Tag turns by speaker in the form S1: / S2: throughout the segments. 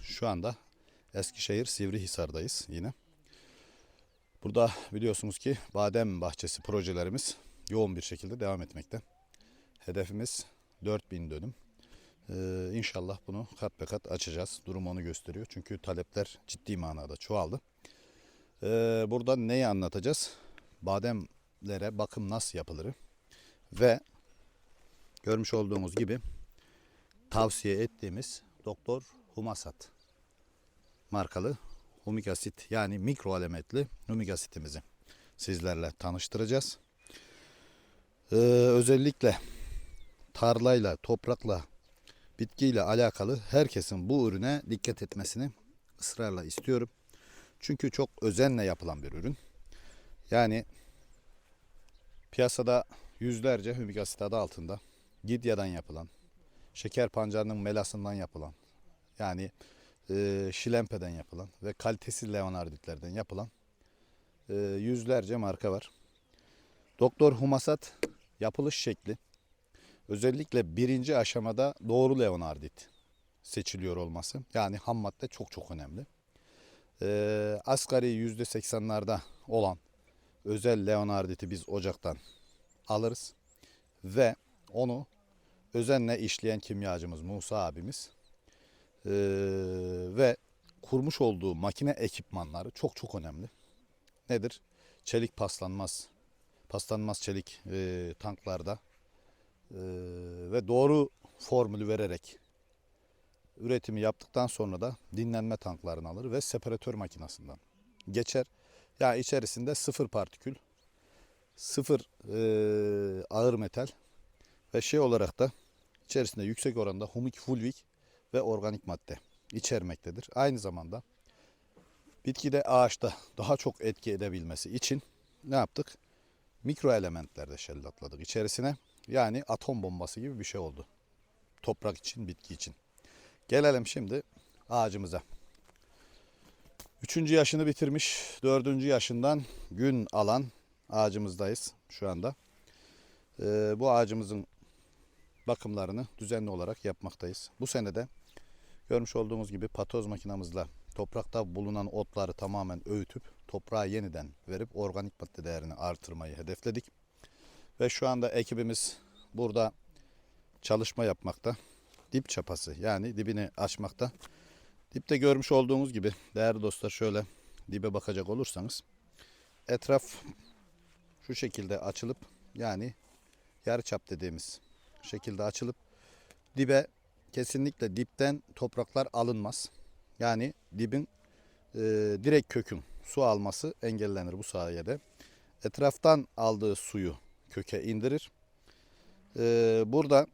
S1: Şu anda Eskişehir Sivrihisar'dayız yine. Burada biliyorsunuz ki badem bahçesi projelerimiz yoğun bir şekilde devam etmekte. Hedefimiz 4000 dönüm. Ee, inşallah bunu kat be kat açacağız. Durum onu gösteriyor. Çünkü talepler ciddi manada çoğaldı. Ee, burada neyi anlatacağız? Bademlere bakım nasıl yapılır? Ve görmüş olduğunuz gibi tavsiye ettiğimiz Doktor Humasat markalı humik asit yani mikro elementli humik asitimizi sizlerle tanıştıracağız. Ee, özellikle tarlayla, toprakla, bitkiyle alakalı herkesin bu ürüne dikkat etmesini ısrarla istiyorum. Çünkü çok özenle yapılan bir ürün. Yani piyasada yüzlerce humik asit adı altında Gidya'dan yapılan, şeker pancarının melasından yapılan, yani e, şilempe'den yapılan ve kalitesiz leonarditlerden yapılan e, yüzlerce marka var. Doktor Humasat yapılış şekli özellikle birinci aşamada doğru leonardit seçiliyor olması. Yani ham madde çok çok önemli. E, asgari %80'larda olan özel leonarditi biz ocaktan alırız ve onu özenle işleyen kimyacımız Musa abimiz ee, ve kurmuş olduğu makine ekipmanları çok çok önemli. Nedir? Çelik paslanmaz, paslanmaz çelik e, tanklarda e, ve doğru formülü vererek üretimi yaptıktan sonra da dinlenme tanklarını alır ve separatör makinesinden geçer. Yani içerisinde sıfır partikül, sıfır e, ağır metal ve şey olarak da içerisinde yüksek oranda humik fulvik ve organik madde içermektedir. Aynı zamanda bitkide ağaçta daha çok etki edebilmesi için ne yaptık? Mikro elementlerde şellatladık içerisine. Yani atom bombası gibi bir şey oldu. Toprak için, bitki için. Gelelim şimdi ağacımıza. Üçüncü yaşını bitirmiş, dördüncü yaşından gün alan ağacımızdayız şu anda. Ee, bu ağacımızın bakımlarını düzenli olarak yapmaktayız. Bu senede görmüş olduğunuz gibi patoz makinamızla toprakta bulunan otları tamamen öğütüp toprağa yeniden verip organik madde değerini artırmayı hedefledik. Ve şu anda ekibimiz burada çalışma yapmakta. Dip çapası yani dibini açmakta. Dipte görmüş olduğunuz gibi değerli dostlar şöyle dibe bakacak olursanız etraf şu şekilde açılıp yani yarı çap dediğimiz şekilde açılıp dibe kesinlikle dipten topraklar alınmaz. Yani dibin e, direkt kökün su alması engellenir bu sayede. Etraftan aldığı suyu köke indirir. E, burada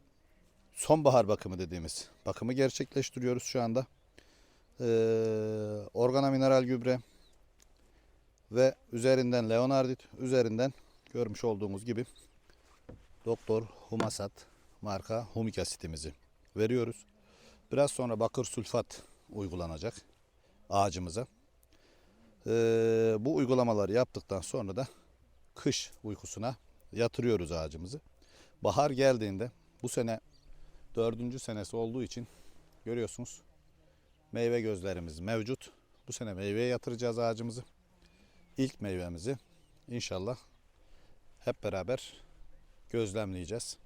S1: sonbahar bakımı dediğimiz bakımı gerçekleştiriyoruz şu anda. E, organa mineral gübre ve üzerinden leonardit, üzerinden görmüş olduğumuz gibi Doktor Humasat marka humik asitimizi veriyoruz. Biraz sonra bakır sülfat uygulanacak ağacımıza. Ee, bu uygulamaları yaptıktan sonra da kış uykusuna yatırıyoruz ağacımızı. Bahar geldiğinde bu sene dördüncü senesi olduğu için görüyorsunuz meyve gözlerimiz mevcut. Bu sene meyveye yatıracağız ağacımızı. İlk meyvemizi inşallah hep beraber gözlemleyeceğiz.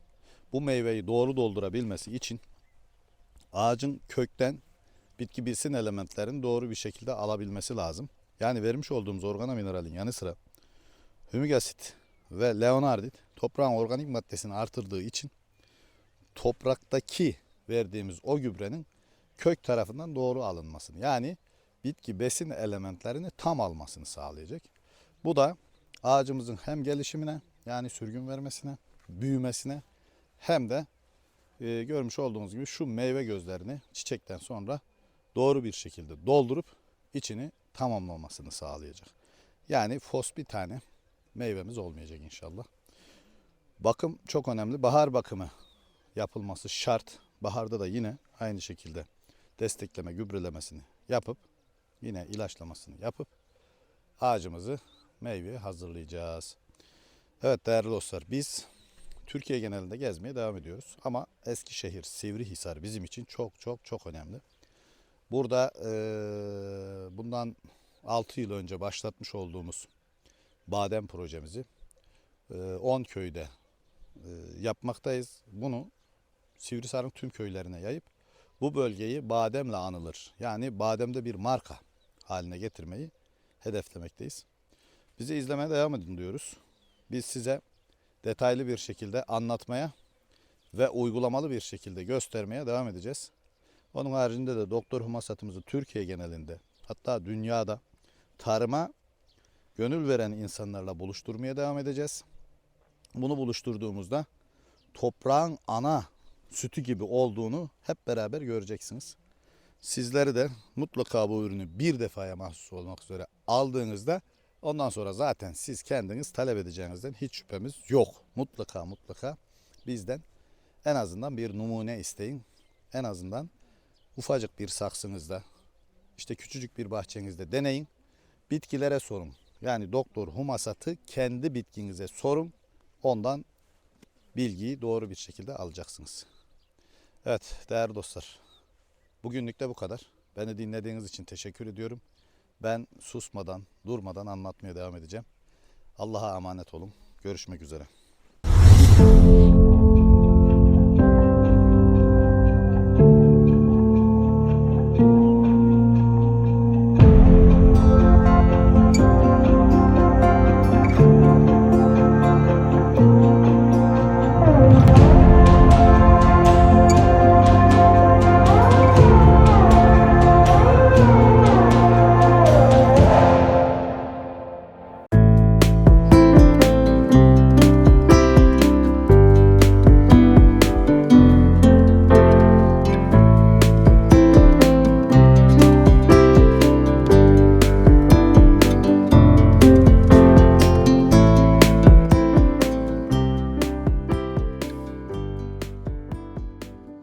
S1: Bu meyveyi doğru doldurabilmesi için ağacın kökten bitki besin elementlerini doğru bir şekilde alabilmesi lazım. Yani vermiş olduğumuz organa mineralin yanı sıra hümik asit ve leonardit toprağın organik maddesini artırdığı için topraktaki verdiğimiz o gübrenin kök tarafından doğru alınmasını yani bitki besin elementlerini tam almasını sağlayacak. Bu da ağacımızın hem gelişimine yani sürgün vermesine, büyümesine hem de e, görmüş olduğunuz gibi şu meyve gözlerini çiçekten sonra doğru bir şekilde doldurup içini tamamlamasını sağlayacak. Yani fos bir tane meyvemiz olmayacak inşallah. Bakım çok önemli. Bahar bakımı yapılması şart. Baharda da yine aynı şekilde destekleme, gübrelemesini yapıp yine ilaçlamasını yapıp ağacımızı meyveye hazırlayacağız. Evet değerli dostlar biz Türkiye genelinde gezmeye devam ediyoruz. Ama Eskişehir, Sivrihisar bizim için çok çok çok önemli. Burada eee, bundan 6 yıl önce başlatmış olduğumuz badem projemizi eee, 10 köyde eee, yapmaktayız. Bunu Sivrisar'ın tüm köylerine yayıp bu bölgeyi bademle anılır. Yani bademde bir marka haline getirmeyi hedeflemekteyiz. Bizi izlemeye devam edin diyoruz. Biz size detaylı bir şekilde anlatmaya ve uygulamalı bir şekilde göstermeye devam edeceğiz. Onun haricinde de doktor humasatımızı Türkiye genelinde hatta dünyada tarıma gönül veren insanlarla buluşturmaya devam edeceğiz. Bunu buluşturduğumuzda toprağın ana sütü gibi olduğunu hep beraber göreceksiniz. Sizleri de mutlaka bu ürünü bir defaya mahsus olmak üzere aldığınızda ondan sonra zaten siz kendiniz talep edeceğinizden hiç şüphemiz yok. Mutlaka mutlaka bizden en azından bir numune isteyin. En azından ufacık bir saksınızda işte küçücük bir bahçenizde deneyin. Bitkilere sorun. Yani doktor humasatı kendi bitkinize sorun. Ondan bilgiyi doğru bir şekilde alacaksınız. Evet değerli dostlar. Bugünlük de bu kadar. Beni dinlediğiniz için teşekkür ediyorum. Ben susmadan, durmadan anlatmaya devam edeceğim. Allah'a emanet olun. Görüşmek üzere.